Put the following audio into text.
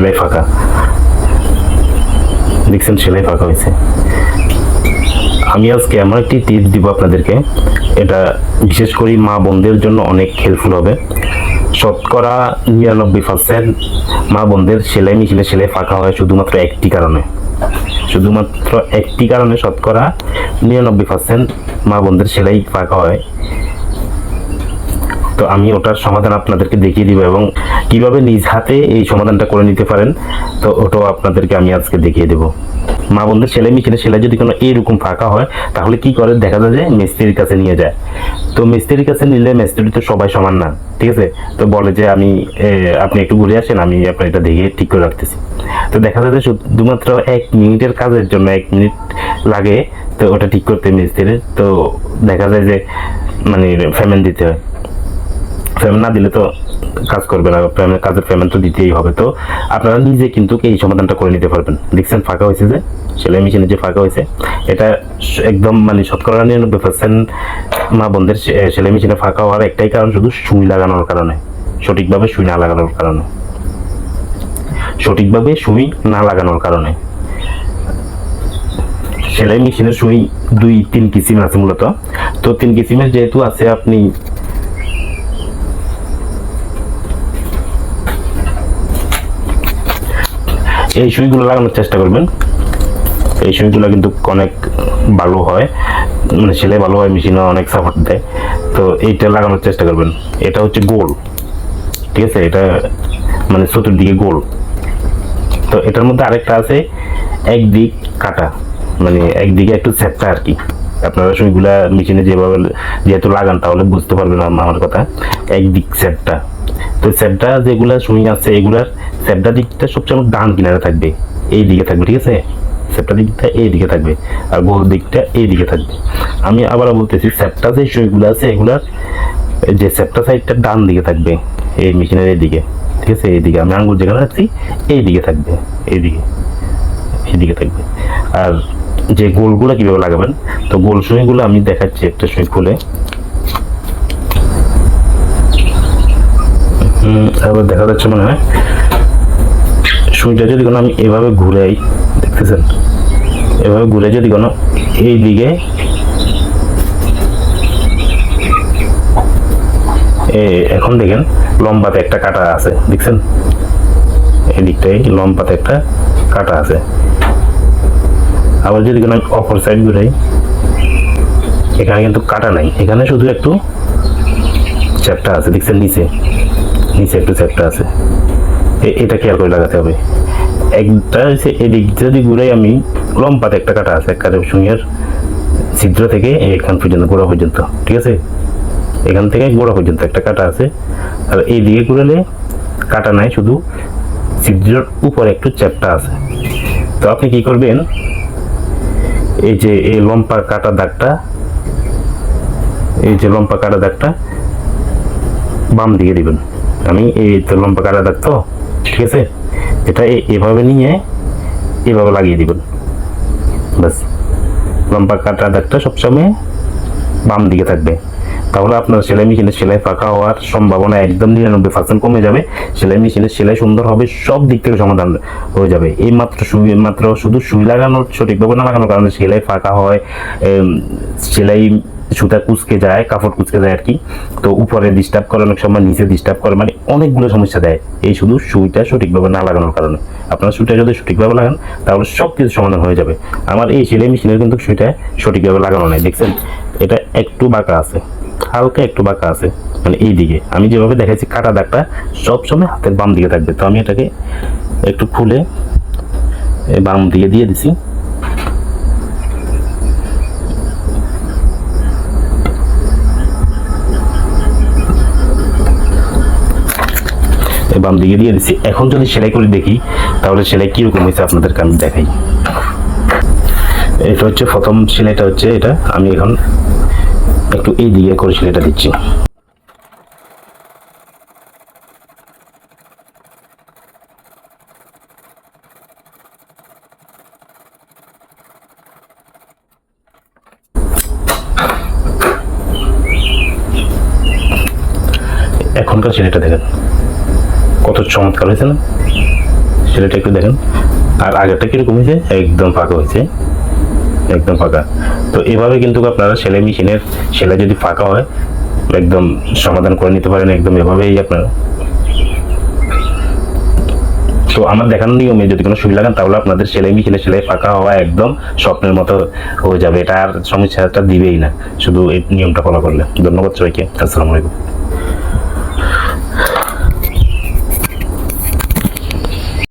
সেলাই ফাঁকা। দেখছেন সেলাই ফাঁকা হয়েছে। আমি আজকে এমন একটি টিপস দিব আপনাদেরকে। এটা বিশেষ করে মা বোনদের জন্য অনেক হেল্পফুল হবে। শতকরা নিরানব্বই পার্সেন্ট মা বোনদের সেলাই মেশিনে সেলাই ফাঁকা হয় শুধুমাত্র একটি কারণে। শুধুমাত্র একটি কারণে শতকরা নিরানব্বই পার্সেন্ট মা বোনদের সেলাই ফাঁকা হয়। তো আমি ওটার সমাধান আপনাদেরকে দেখিয়ে দিব এবং কীভাবে নিজ হাতে এই সমাধানটা করে নিতে পারেন, তো ওটাও আপনাদেরকে আমি আজকে দেখিয়ে দেব। মা বন্ধুর সেলাই মেশিনে সেলাই যদি কোনো এইরকম ফাঁকা হয়, তাহলে কি করে? দেখা যায় যে মিস্ত্রির কাছে নিয়ে যায়। তো মিস্ত্রির কাছে নিলে মিস্ত্রি তো সবাই সমান না, ঠিক আছে? তো বলে যে আমি আপনি একটু ঘুরে আসেন, আমি আপনার এটা দেখিয়ে ঠিক করে রাখতেছি। তো দেখা যায় যে শুধুমাত্র এক মিনিটের কাজের জন্য এক মিনিট লাগে, তো ওটা ঠিক করতে মিস্ত্রির, তো দেখা যায় যে মানে পেমেন্ট দিতে হয়। পেমেন্ট না দিলে তো কাজ করবে না পেমেন্ট কাজের পেমেন্ট তো দিতেই হবে। তো আপনারা নিজে কিন্তু এই সমাধানটা করে নিতে পারবেন। দেখছেন ফাঁকা হয়েছে যে সেলাই মেশিনে যে ফাঁকা হয়েছে, এটা একদম মানে শতকরা নিরানব্বই পার্সেন্ট মা বোনদের সেলাই মেশিনে ফাঁকা হওয়ার একটাই কারণ শুধু সুই লাগানোর কারণে, সঠিকভাবে সুই না লাগানোর কারণে। সঠিকভাবে সুই না লাগানোর কারণে। সেলাই মেশিনের সুই দুই তিন কিসিম আছে মূলত। তো তিন কিসিমের যেহেতু আছে, আপনি এই সুইগুলো লাগানোর চেষ্টা করবেন। এই সুইগুলো কিন্তু অনেক ভালো হয়। মানে সেলাই ভালো হয় মেশিনে অনেক সাপোর্ট দেয়। তো এইটা লাগানোর চেষ্টা করবেন। এটা হচ্ছে গোল। ঠিক আছে? এটা মানে চতুর্দিকে গোল। তো এটার মধ্যে আরেকটা আছে, একদিক কাটা। মানে একদিকে একটু চ্যাপটা আর কি। আপনারা সুইগুলা মেশিনে যেভাবে যেহেতু লাগান, তাহলে বুঝতে পারবেন আম- আমার কথা। একদিক চ্যাপটা তো চ্যাপটা যেগুলা সুই আছে, এগুলার চ্যাপটা দিকটা সবচেয়ে আমার ডান কিনারে থাকবে, এই দিকে থাকবে, ঠিক আছে? চ্যাপটা দিকটা এই দিকে থাকবে আর গোল দিকটা এই দিকে থাকবে। আমি আবার বলতেছি চ্যাপটা যে সুইগুলো আছে এগুলার যে চ্যাপটা সাইডটা ডান দিকে থাকবে, এই মেশিনের এই দিকে, ঠিক আছে? এইদিকে আমি আঙ্গুল যেখানে রাখছি, এই দিকে থাকবে এইদিকে এদিকে থাকবে। আর যে গোলগুলো কীভাবে লাগাবেন, তো গোল সুইগুলো আমি দেখাচ্ছি একটা সুই খুলে। এবার দেখা যাচ্ছে মনে হয়। সুইটা যদি কোনো আমি এভাবে ঘুরাই দেখতেছেন? এভাবে ঘুরে যদি কোনো এই দিকে এখন দেখেন, লম্বাতে একটা কাটা আছে, দেখছেন? এই দিকটায় লম্বাতে একটা কাটা আছে। আবার যদি কোনো অপর সাইড ঘুরাই, এখানে কিন্তু কাটা নাই, এখানে শুধু একটু চ্যাপটা আছে, দেখছেন? নিচে নিচে একটু চ্যাপটা আছে। এটা খেয়াল করে লাগাতে হবে। একটা হচ্ছে এদিক, যদি ঘুরাই আমি লম্বাতে একটা কাটা আছে একটা সুইয়ের ছিদ্র থেকে এখান পর্যন্ত, গোড়া পর্যন্ত, ঠিক আছে? এখান থেকে গোড়া পর্যন্ত একটা কাটা আছে। আর এই দিকে ঘুরালে কাটা নাই, শুধু ছিদ্রের উপরে একটু চ্যাপটা আছে। তো আপনি কি করবেন? এই যে এই লম্বা কাটা দাগটা, এই যে লম্পা কাটা দাগটা বাম দিকে দিবেন। আমি এই তো লম্পা কাটা দাগ তো ঠিক আছে? এটা এভাবে নিয়ে এভাবে লাগিয়ে দিবেন। ব্যাস। লম্বা কাটা দাগটা সবসময় বাম দিকে থাকবে। তাহলে আপনার সেলাই মেশিনের সেলাই ফাঁকা হওয়ার সম্ভাবনা একদম নিরানব্বই পার্সেন্ট কমে যাবে। সেলাই মেশিনের সেলাই সুন্দর হবে, সব দিক থেকে সমাধান হয়ে যাবে। এই মাত্র সুই মাত্র শুধু সুই লাগানোর সঠিকভাবে না লাগানোর কারণে সেলাই ফাঁকা হয় সেলাই সুতা কুচকে যায়, কাপড় কুচকে যায় আর কি। তো উপরে ডিস্টার্ব করে অনেক সময়, নিচে ডিস্টার্ব করে মানে অনেকগুলো সমস্যা দেয়। এই শুধু সুইটা সঠিকভাবে না লাগানোর কারণে। আপনার সুইটা যদি সঠিকভাবে লাগান, তাহলে সব কিছু সমাধান হয়ে যাবে। আমার এই সেলাই মেশিনের কিন্তু সুইটা সঠিকভাবে লাগানো নেই। দেখছেন, এটা একটু বাঁকা আছে। হালকা একটু বাঁকা আছে। মানে এই দিকে আমি যেভাবে দেখাচ্ছি কাটা দাগটা সবসময় হাতের বাম দিকে থাকবে। তো আমি এটাকে একটু খুলে বাম দিকে দিয়ে দিছি। বাম দিকে দিয়ে দিছি। এখন যদি সেলাই করে দেখি, তাহলে সেলাই কীরকম হয়েছে আপনাদেরকে আমি দেখাই। এটা হচ্ছে প্রথম সেলাইটা হচ্ছে এটা। আমি এখন একটু এই দিকে করে সেলাইটা দিচ্ছি। এখনকার সেলাইটা দেখেন। কত চমৎকার হয়েছে না? সেলাইটা একটু দেখেন। আর আগেরটা কীরকম হয়েছে? একদম ফাঁকা হয়েছে। একদম ফাঁকা। তো এভাবে কিন্তু আপনারা সেলাই মেশিনের সেলাই যদি ফাঁকা হয়, একদম সমাধান করে নিতে পারেন একদম এভাবেই আপনারা। তো আমার দেখানোর নিয়মে যদি কোনো সুবিধা লাগান তাহলে আপনাদের সেলাই মেশিনে সেলাই ফাঁকা হওয়া একদম স্বপ্নের মতো হয়ে যাবে। এটা আর সমস্যাটা দিবেই না। শুধু এই নিয়মটা ফলো করলে। ধন্যবাদ সবাইকে। আসসালামু আলাইকুম।